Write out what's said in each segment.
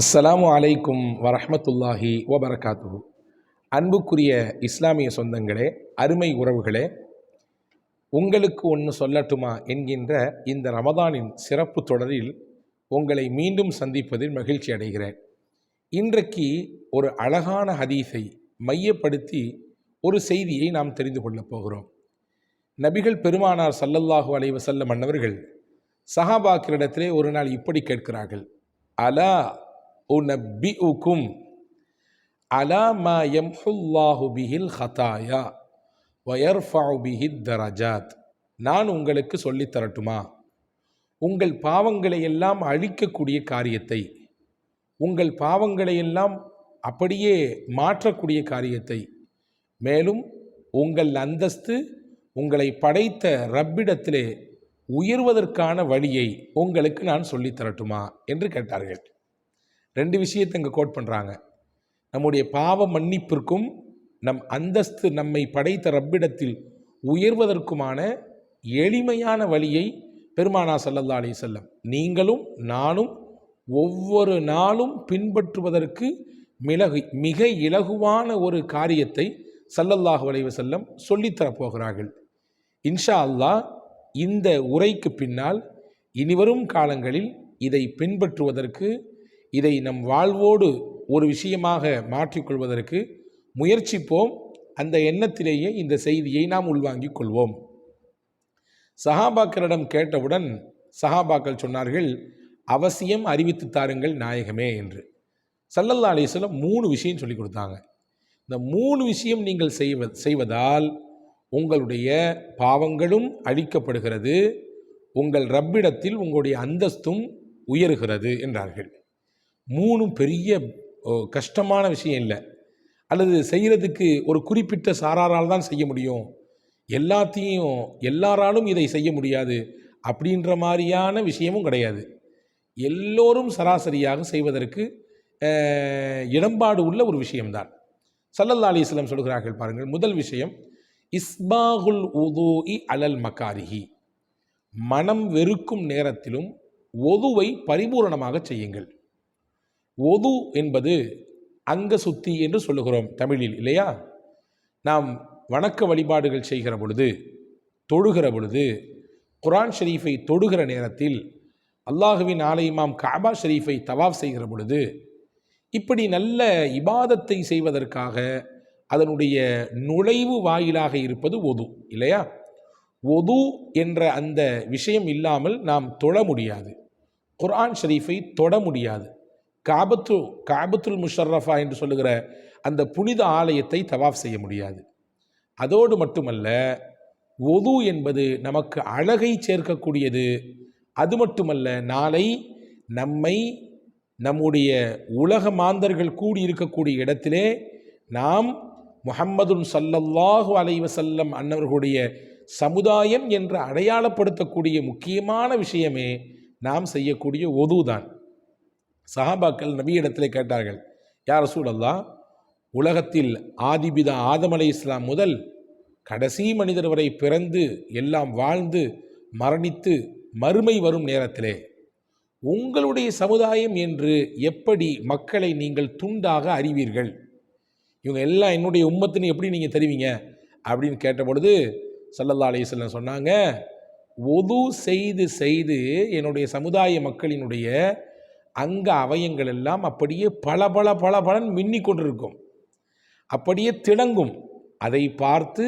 அஸ்ஸலாமு அலைக்கும் வரஹமத்துல்லாஹி வபரகாத்து அன்புக்குரிய இஸ்லாமிய சொந்தங்களே அருமை உறவுகளே உங்களுக்கு ஒன்று சொல்லட்டுமா என்கின்ற இந்த ரமதானின் சிறப்பு தொடரில் உங்களை மீண்டும் சந்திப்பதில் மகிழ்ச்சி அடைகிறேன். இன்றைக்கு ஒரு அழகான ஹதீஸை மையப்படுத்தி ஒரு செய்தியை நாம் தெரிந்து கொள்ளப் போகிறோம். நபிகள் பெருமானார் சல்லல்லாஹு அலைஹி மன்னவர்கள் சஹாபாக்கிரிடத்திலே ஒரு நாள் இப்படி கேட்கிறார்கள். அலா உனப்பிஉக்கும் அலா மா யம்ஹுல்லாஹு பிஹில் ஹதாயா வயர்ஃபஉ பிஹித் தரஜாத். நான் உங்களுக்கு சொல்லித்தரட்டுமா உங்கள் பாவங்களை எல்லாம் அழிக்கக்கூடிய காரியத்தை உங்கள் பாவங்களை எல்லாம் அப்படியே மாற்றக்கூடிய காரியத்தை மேலும் உங்கள் அந்தஸ்து உங்களை படைத்த ரப்பிடத்திலே உயர்வதற்கான வழியை உங்களுக்கு நான் சொல்லித்தரட்டுமா என்று கேட்டார்கள். ரெண்டு விஷயத்தை இங்கே கோட் பண்ணுறாங்க நம்முடைய பாவ மன்னிப்பிற்கும் நம் அந்தஸ்து நம்மை படைத்த ரப்பிடத்தில் உயர்வதற்குமான எளிமையான வழியை பெருமானா சல்லல்லா அலி செல்லம் நீங்களும் நானும் ஒவ்வொரு நாளும் பின்பற்றுவதற்கு மிளகு மிக இலகுவான ஒரு காரியத்தை சல்லல்லாஹு அலைஹி செல்லம் சொல்லித்தரப் போகிறார்கள் இன்ஷா அல்லாஹ் இந்த உரைக்கு பின்னால் இனிவரும் காலங்களில் இதை பின்பற்றுவதற்கு இதை நம் வாழ்வோடு ஒரு விஷயமாக மாற்றிக்கொள்வதற்கு முயற்சிப்போம். அந்த எண்ணத்திலேயே இந்த செய்தியை நாம் உள்வாங்கிக் கொள்வோம். சஹாபாக்களிடம் கேட்டவுடன் சஹாபாக்கள் சொன்னார்கள் அவசியம் அறிவித்து தாருங்கள் நாயகமே என்று. சல்லல்லா அலிஸ்லம் மூணு விஷயம் சொல்லி கொடுத்தாங்க. இந்த மூணு விஷயம் நீங்கள் செய்வ செய்வதால் உங்களுடைய பாவங்களும் அழிக்கப்படுகிறது உங்கள் ரப்பிடத்தில் உங்களுடைய அந்தஸ்தும் உயருகிறது என்றார்கள். மூணும் பெரிய ஓ, கஷ்டமான விஷயம் இல்லை. அல்லது செய்கிறதுக்கு ஒரு குறிப்பிட்ட சாராரால் தான் செய்ய முடியும். எல்லாத்தையும் எல்லாராலும் இதை செய்ய முடியாது அப்படின்ற மாதிரியான விஷயமும் கிடையாது. எல்லோரும் சராசரியாக செய்வதற்கு இடம்பாடு உள்ள ஒரு விஷயம்தான். சல்லல்லா அலிஸ்லம் சொல்கிறார்கள் பாருங்கள். முதல் விஷயம் இஸ்பாகுல் உதூஇ அலல் மக்காரிஹி மனம் வெறுக்கும் நேரத்திலும் ஒதுவை பரிபூரணமாக செய்யுங்கள். ஒது என்பது அங்க சுத்தி என்று சொல்லுகிறோம் தமிழில் இல்லையா? நாம் வணக்க வழிபாடுகள் செய்கிற பொழுது தொழுகிற பொழுது குரான் ஷரீஃபை தொடுகிற நேரத்தில் அல்லாஹுவின் ஆலயமாம் காபா ஷரீஃபை தவாஃப் செய்கிற பொழுது இப்படி நல்ல இபாதத்தை செய்வதற்காக அதனுடைய நுழைவு வாயிலாக இருப்பது ஒது இல்லையா? ஒது என்ற அந்த விஷயம் இல்லாமல் நாம் தொழ முடியாது. குர்ஆன் ஷரீஃபை தொட முடியாது. காபத்து காபத்துல் முஷர்ரஃபா என்று சொல்லுகிற அந்த புனித ஆலயத்தை தவாஃப் செய்ய முடியாது. அதோடு மட்டுமல்ல ஒது என்பது நமக்கு அழகை சேர்க்கக்கூடியது. அது மட்டுமல்ல நாளை நம்மை நம்முடைய உலக மாந்தர்கள் கூடி இருக்கக்கூடிய இடத்திலே நாம் முஹம்மதுன் சல்லல்லாஹு அலைவசல்லம் அன்னவர்களுடைய சமுதாயம் என்று அடையாளப்படுத்தக்கூடிய முக்கியமான விஷயமே நாம் செய்யக்கூடிய ஒதுதான். சஹாபாக்கள் நபியிடத்திலே கேட்டார்கள் யார் சூழல்லா உலகத்தில் ஆதிபிதா ஆதம் அலை இஸ்லாம் முதல் கடைசி மனிதர் வரை பிறந்து எல்லாம் வாழ்ந்து மரணித்து மறுமை வரும் நேரத்திலே உங்களுடைய சமுதாயம் என்று எப்படி மக்களை நீங்கள் துண்டாக அறிவீர்கள்? இவங்க எல்லாம் என்னுடைய உம்மத்துன்னு எப்படி நீங்கள் தெரிவிங்க? அப்படின்னு கேட்ட பொழுது சல்லல்லா அலிஸ்லாம் சொன்னாங்க ஒது செய்து செய்து என்னுடைய சமுதாய மக்களினுடைய அங்க அவயங்கள் எல்லாம் அப்படியே பல பல பல பலன் மின்னி கொண்டிருக்கும். அப்படியே திணங்கும். அதை பார்த்து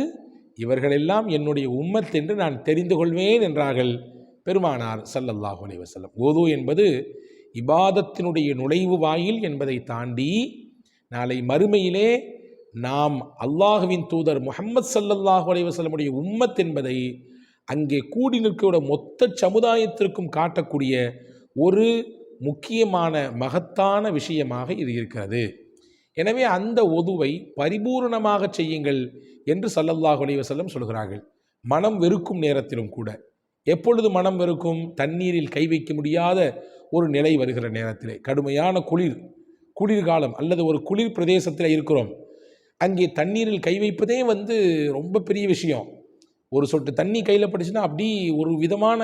இவர்களெல்லாம் என்னுடைய உம்மத் என்று நான் தெரிந்து கொள்வேன் என்றார்கள் பெருமானார் சல்லல்லாஹு அலி வசல்லம் ஓது என்பது இபாதத்தினுடைய நுழைவு வாயில் என்பதை தாண்டி நாளை மறுமையிலே நாம் அல்லாஹுவின் தூதர் முஹம்மது சல்லல்லாஹு அலி வசல்லமுடைய உம்மத் என்பதை அங்கே கூடி நிற்கிற மொத்த சமுதாயத்திற்கும் காட்டக்கூடிய ஒரு முக்கியமான மகத்தான விஷயமாக இது இருக்கிறது. எனவே அந்த ஒதுவை பரிபூரணமாக செய்யுங்கள் என்று சல்லல்லாஹ் அலைஹி சொல்கிறார்கள். மனம் வெறுக்கும் நேரத்திலும் கூட. எப்பொழுது மனம் வெறுக்கும்? தண்ணீரில் கை வைக்க முடியாத ஒரு நிலை வருகிற நேரத்திலே. கடுமையான குளிர் குளிர்காலம் அல்லது ஒரு குளிர் பிரதேசத்தில் இருக்கிறோம். அங்கே தண்ணீரில் கை வைப்பதே வந்து ரொம்ப பெரிய விஷயம். ஒரு சொட்டு தண்ணி கையில் பட்டுச்சுன்னா அப்படி ஒரு விதமான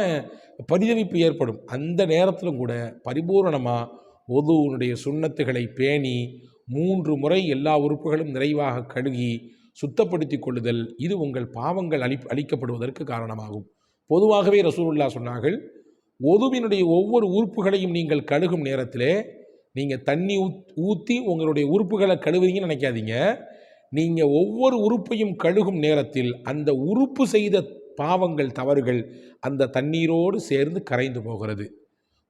பரிதவிப்பு ஏற்படும். அந்த நேரத்திலும் கூட பரிபூரணமாக ஒதுவனுடைய சுண்ணத்துகளை பேணி மூன்று முறை எல்லா உறுப்புகளும் நிறைவாக கழுகி சுத்தப்படுத்தி கொள்ளுதல் இது உங்கள் பாவங்கள் அழி அளிக்கப்படுவதற்கு காரணமாகும். பொதுவாகவே ரசூலுல்லா சொன்னார்கள் ஒதுவினுடைய ஒவ்வொரு உறுப்புகளையும் நீங்கள் கழுகும் நேரத்திலே நீங்கள் தண்ணி ஊத் ஊற்றி உங்களுடைய உறுப்புகளை கழுவுறீங்கன்னு நினைக்காதீங்க. நீங்கள் ஒவ்வொரு உறுப்பையும் கழுகும் நேரத்தில் அந்த உறுப்பு செய்த பாவங்கள் தவறுகள் அந்த தண்ணீரோடு சேர்ந்து கரைந்து போகிறது.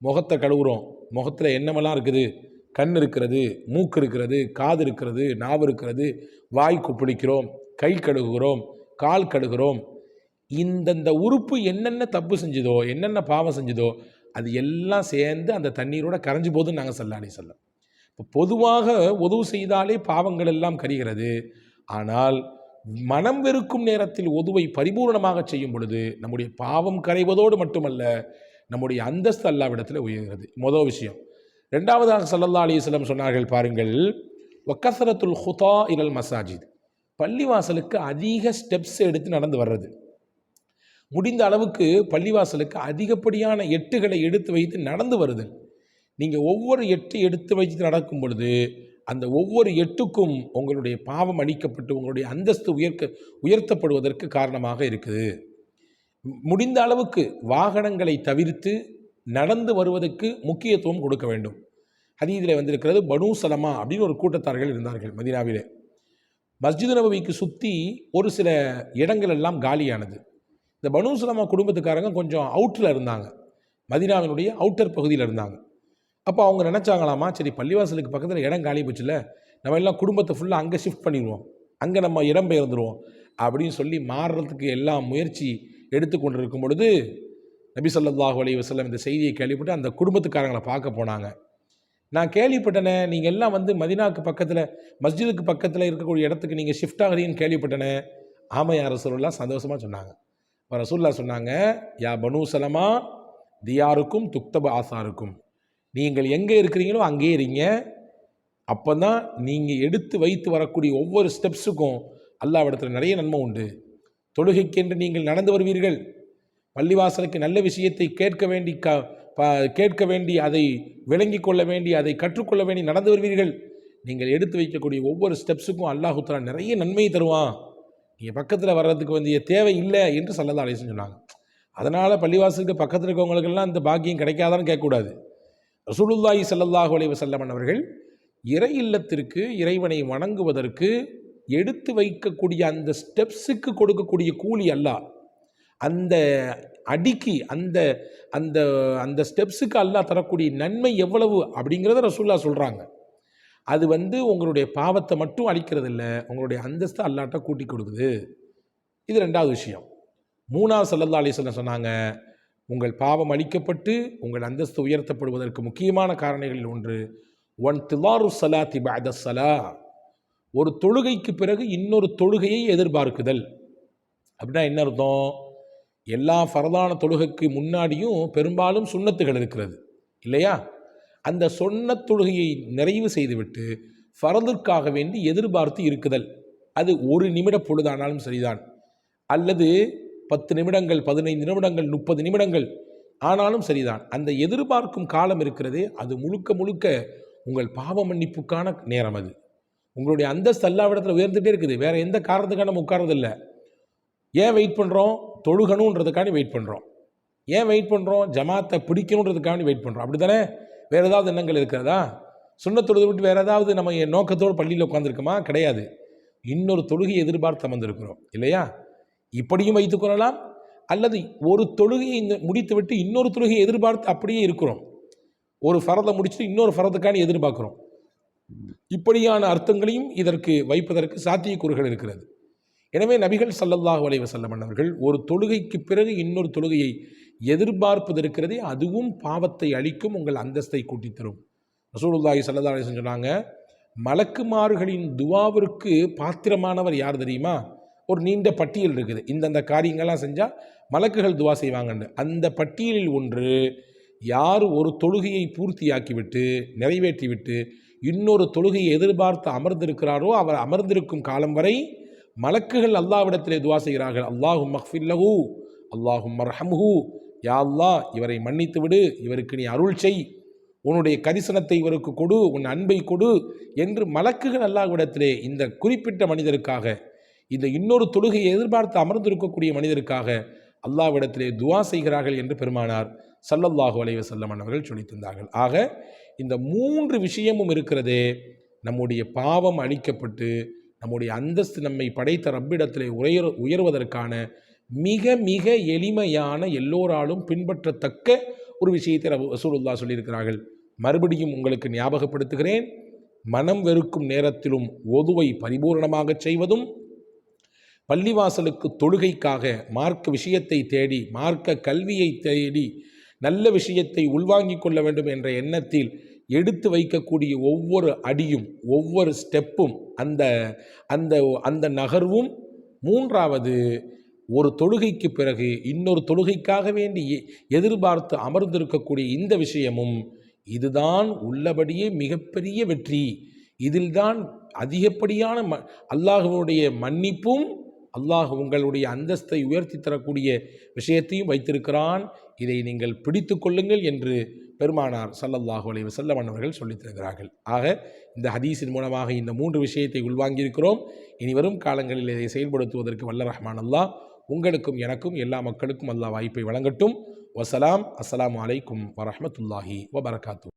முகத்தை கழுவுறோம். முகத்தில் என்னமெல்லாம் இருக்குது? கண் இருக்கிறது மூக்கு இருக்கிறது காது இருக்கிறது நாவு இருக்கிறது. வாய் குப்பிடிக்கிறோம் கை கழுகுகிறோம் கால் கழுகுகிறோம் இந்தந்த உறுப்பு என்னென்ன தப்பு செஞ்சதோ என்னென்ன பாவம் செஞ்சதோ அது எல்லாம் சேர்ந்து அந்த தண்ணீரோட கரைஞ்சு போகுதுன்னு நாங்கள் சொல்லாடி சொல்ல இப்போ பொதுவாக உதவு செய்தாலே பாவங்கள் எல்லாம் கரிகிறது. ஆனால் மனம் வெறுக்கும் நேரத்தில் உதுவை பரிபூர்ணமாக செய்யும் பொழுது நம்முடைய பாவம் கரைவதோடு மட்டுமல்ல நம்முடைய அந்தஸ்து அல்லாவிடத்தில் உயர்கிறது. மொதல் விஷயம். ரெண்டாவதாக சல்லல்லா அலிஸ்லம் சொன்னார்கள் பாருங்கள் ஒக்கசரத்துல் ஹுதா இலல் மசாஜித் பள்ளிவாசலுக்கு அதிக ஸ்டெப்ஸ் எடுத்து நடந்து வர்றது. முடிந்த அளவுக்கு பள்ளிவாசலுக்கு அதிகப்படியான எட்டுகளை எடுத்து வைத்து நடந்து வருது நீங்கள் ஒவ்வொரு எட்டு எடுத்து வைத்து நடக்கும் பொழுது அந்த ஒவ்வொரு எட்டுக்கும் உங்களுடைய பாவம் அளிக்கப்பட்டு உங்களுடைய அந்தஸ்து உயர்க்க உயர்த்தப்படுவதற்கு காரணமாக இருக்குது. முடிந்த அளவுக்கு வாகனங்களை தவிர்த்து நடந்து வருவதற்கு முக்கியத்துவம் கொடுக்க வேண்டும். ஹதீதில் வந்திருக்கிறது பனு சலமா அப்படின்னு ஒரு கூட்டத்தார்கள் இருந்தார்கள் மதினாவிலே. மஸ்ஜித் நபவிக்கு சுற்றி ஒரு சில இடங்கள் எல்லாம் காலியானது. இந்த பனு சலமா குடும்பத்துக்காரங்க கொஞ்சம் அவுட்டில் இருந்தாங்க. மதினாவினுடைய அவுட்டர் பகுதியில் இருந்தாங்க. அப்போ அவங்க நினச்சாங்களாமா? சரி பள்ளிவாசலுக்கு பக்கத்தில் இடம் காலி போச்சுல நம்ம எல்லாம் குடும்பத்தை ஃபுல்லாக அங்கே ஷிஃப்ட் பண்ணிடுவோம். அங்கே நம்ம இடம் பெயர்ந்துருவோம். அப்படின்னு சொல்லி மாறுறதுக்கு எல்லாம் முயற்சி எடுத்துக்கொண்டு இருக்கும் பொழுது நபி சொல்லாஹு அலி வசலம் இந்த செய்தியை கேள்விப்பட்டு அந்த குடும்பத்துக்காரங்களை பார்க்க போனாங்க. நான் கேள்விப்பட்டனே நீங்கள் எல்லாம் வந்து மதினாக்கு பக்கத்தில் மஸ்ஜிதுக்கு பக்கத்தில் இருக்கக்கூடிய இடத்துக்கு நீங்கள் ஷிஃப்ட் ஆகிறீங்கன்னு கேள்விப்பட்டனே. ஆமாம் யார் சந்தோஷமாக சொன்னாங்க. இப்போ ரசூல்லா சொன்னாங்க யா பனு சலமா தியாருக்கும் துக்தப ஆசாருக்கும். நீங்கள் எங்கே இருக்கிறீங்களோ அங்கேயே இருங்க. அப்போ தான் நீங்கள் எடுத்து வைத்து வரக்கூடிய ஒவ்வொரு ஸ்டெப்ஸுக்கும் அல்லாவிடத்தில் நிறைய நன்மை உண்டு. தொழுகைக்கென்று நீங்கள் நடந்து வருவீர்கள். பள்ளிவாசலுக்கு நல்ல விஷயத்தை கேட்க வேண்டி க ப- கேட்க வேண்டி அதை விளங்கி கொள்ள வேண்டி அதை கற்றுக்கொள்ள வேண்டி நடந்து வருவீர்கள். நீங்கள் எடுத்து வைக்கக்கூடிய ஒவ்வொரு ஸ்டெப்ஸுக்கும் அல்லாஹு நிறைய நன்மையை தருவான். நீங்கள் பக்கத்தில் வர்றதுக்கு வேண்டிய தேவை இல்லை என்று சல்லல்லா அலிஸ்ன்னு சொன்னாங்க. அதனால் பள்ளிவாசலுக்கு பக்கத்தில் இருக்கவங்களுக்கெல்லாம் இந்த பாக்கியம் கிடைக்காதான்னு கேட்கக்கூடாது. ரசூலுல்லாஹி சல்லாஹூ அலைவ செல்லமன் அவர்கள் இறை இல்லத்திற்கு இறைவனை வணங்குவதற்கு எடுத்து வைக்கக்கூடிய அந்த ஸ்டெப்ஸுக்கு கொடுக்கக்கூடிய கூலி அல்ல. அந்த அடிக்கு அந்த அந்த அந்த ஸ்டெப்ஸுக்கு அல்லாஹ் தரக்கூடிய நன்மை எவ்வளவு அப்படிங்கிறத ரசூல்லா சொல்கிறாங்க அது வந்து உங்களுடைய பாவத்தை மட்டும் அழிக்கிறது இல்லை உங்களுடைய அந்தஸ்தை அல்லாட்ட கூட்டி கொடுக்குது. இது ரெண்டாவது விஷயம். மூணாவது சல்லல்லா அலிஸ்லாம் சொன்னாங்க உங்கள் பாவம் அழிக்கப்பட்டு உங்கள் அந்தஸ்து உயர்த்தப்படுவதற்கு முக்கியமான காரணங்களில் ஒன்று ஒன் திவாரு சலா திபாத சலா ஒரு தொழுகைக்கு பிறகு இன்னொரு தொழுகையை எதிர்பார்க்குதல். அப்படின்னா என்ன அர்த்தம்? எல்லா ஃபரதான தொழுகைக்கு முன்னாடியும் பெரும்பாலும் சுண்ணத்துகள் இருக்கிறது இல்லையா? அந்த சொன்ன தொழுகையை நிறைவு செய்துவிட்டு ஃபரதுக்காக வேண்டி எதிர்பார்த்து இருக்குதல். அது ஒரு நிமிட பொழுதானாலும் சரிதான். அல்லது பத்து நிமிடங்கள் பதினைந்து நிமிடங்கள் முப்பது நிமிடங்கள். ஆனாலும் சரிதான். அந்த எதிர்பார்க்கும் காலம் இருக்கிறதே அது முழுக்க முழுக்க உங்கள் பாவ மன்னிப்புக்கான நேரம் அது. உங்களுடைய அந்தஸ்து அல்லாவிடத்தில் உயர்ந்துட்டே இருக்குது. வேற எந்த காரணத்துக்காக நம்ம ஏன் வெயிட் பண்ணுறோம் தொழுகணுன்றதுக்காண்டி வெயிட் பண்ணுறோம் ஏன் வெயிட் பண்ணுறோம் ஜமாத்தை பிடிக்கணுன்றதுக்காண்டி வெயிட் பண்ணுறோம் அப்படி தானே வேறு ஏதாவது எண்ணங்கள் இருக்கிறதா? சுண்ணத்தொழுது விட்டு வேறு ஏதாவது நம்ம நோக்கத்தோடு பள்ளியில் உட்காந்துருக்குமா கிடையாது. இன்னொரு தொழுகை எதிர்பார்த்து அமர்ந்திருக்கிறோம். இல்லையா? இப்படியும் வைத்துக்கொள்ளலாம் அல்லது ஒரு தொழுகையை இந்த முடித்துவிட்டு இன்னொரு தொழுகையை எதிர்பார்த்து அப்படியே இருக்கிறோம். ஒரு ஃபரதை முடிச்சுட்டு இன்னொரு ஃபரதுக்கான எதிர்பார்க்குறோம். இப்படியான அர்த்தங்களையும் இதற்கு வைப்பதற்கு சாத்தியக்கூறுகள் இருக்கிறது. எனவே நபிகள் ஸல்லல்லாஹு வலைவ வஸல்லம் அவர்கள் ஒரு தொழுகைக்கு பிறகு இன்னொரு தொழுகையை எதிர்பார்ப்பது இருக்கிறதே அதுவும் பாவத்தை அளிக்கும் உங்கள் அந்தஸ்தை கூட்டித் தரும் ரசூலுல்லாஹி ஸல்லல்லாஹு அலைஹி சொன்னாங்க மலக்குமார்களின் துவாவிற்கு பாத்திரமானவர் யார் தெரியுமா? ஒரு நீண்ட பட்டியல் இருக்குது. இந்தந்த காரியங்கள்லாம் செஞ்சால் மலக்குகள் துவா செய்வாங்கன்னு. அந்த பட்டியலில் ஒன்று யார் ஒரு தொழுகையை பூர்த்தியாக்கிவிட்டு நிறைவேற்றிவிட்டு இன்னொரு தொழுகையை எதிர்பார்த்து அமர்ந்திருக்கிறாரோ அவர் அமர்ந்திருக்கும் காலம் வரை மலக்குகள் அல்லாவிடத்திலே துவா செய்கிறார்கள். அல்லாஹும் மஹ்ஃபில்லஹு அல்லாஹும் மர்ஹம்ஹு. யா அல்லாஹ் இவரை மன்னித்து விடு இவருக்கு நீ அருள் செய். உன்னுடைய கரிசனத்தை இவருக்கு கொடு உன் அன்பை கொடு என்று மலக்குகள் அல்லாஹ்விடத்திலே இந்த குறிப்பிட்ட மனிதருக்காக இந்த இன்னொரு தொழுகையை எதிர்பார்த்து அமர்ந்திருக்கக்கூடிய மனிதருக்காக அல்லாவிடத்திலே துவா செய்கிறார்கள் என்று பெருமானார் சல்லல்லாஹு அலைவ வஸல்லம் அவர்கள் சொல்லித்தந்தார்கள். ஆக இந்த மூன்று விஷயமும் இருக்கிறதே நம்முடைய பாவம் அழிக்கப்பட்டு நம்முடைய அந்தஸ்து நம்மை படைத்த ரப்பிடத்திலே உயர் உயர்வதற்கான மிக மிக எளிமையான எல்லோராலும் பின்பற்றத்தக்க ஒரு விஷயத்தை வசூலுல்லா சொல்லியிருக்கிறார்கள். மறுபடியும் உங்களுக்கு ஞாபகப்படுத்துகிறேன். மனம் வெறுக்கும் நேரத்திலும் ஒதுவை பரிபூரணமாகச் செய்வதும் பள்ளிவாசலுக்கு தொழுகைக்காக மார்க்க விஷயத்தை தேடி மார்க்க கல்வியை தேடி நல்ல விஷயத்தை உள்வாங்கிக் கொள்ள வேண்டும் என்ற எண்ணத்தில் எடுத்து வைக்கக்கூடிய ஒவ்வொரு அடியும் ஒவ்வொரு ஸ்டெப்பும் அந்த அந்த அந்த நகர்வும். மூன்றாவது ஒரு தொழுகைக்கு பிறகு இன்னொரு தொழுகைக்காக வேண்டி எதிர்பார்த்து அமர்ந்திருக்கக்கூடிய இந்த விஷயமும் இதுதான் உள்ளபடியே மிகப்பெரிய வெற்றி. இதில்தான் அதிகப்படியான ம அல்லாஹுடைய மன்னிப்பும் அல்லாஹ் உங்களுடைய அந்தஸ்தை உயர்த்தி தரக்கூடிய விஷயத்தையும் வைத்திருக்கிறான். இதை நீங்கள் பிடித்து கொள்ளுங்கள் என்று பெருமானார் சல்லல்லாஹு அலி வஸல்லம் அவர்கள் சொல்லித்தருகிறார்கள் ஆக இந்த ஹதீஸின் மூலமாக இந்த மூன்று விஷயத்தை உள்வாங்கியிருக்கிறோம். இனி வரும் காலங்களில் இதை செயல்படுத்துவதற்கு வல்ல ரஹ்மான் அல்லாஹ் உங்களுக்கும் எனக்கும் எல்லா மக்களுக்கும் அல்லாஹ் வாய்ப்பை வழங்கட்டும். வசலாம் அஸ்லாம் வலைக்கும் வரமத்துல்லாஹி வபரகாத்து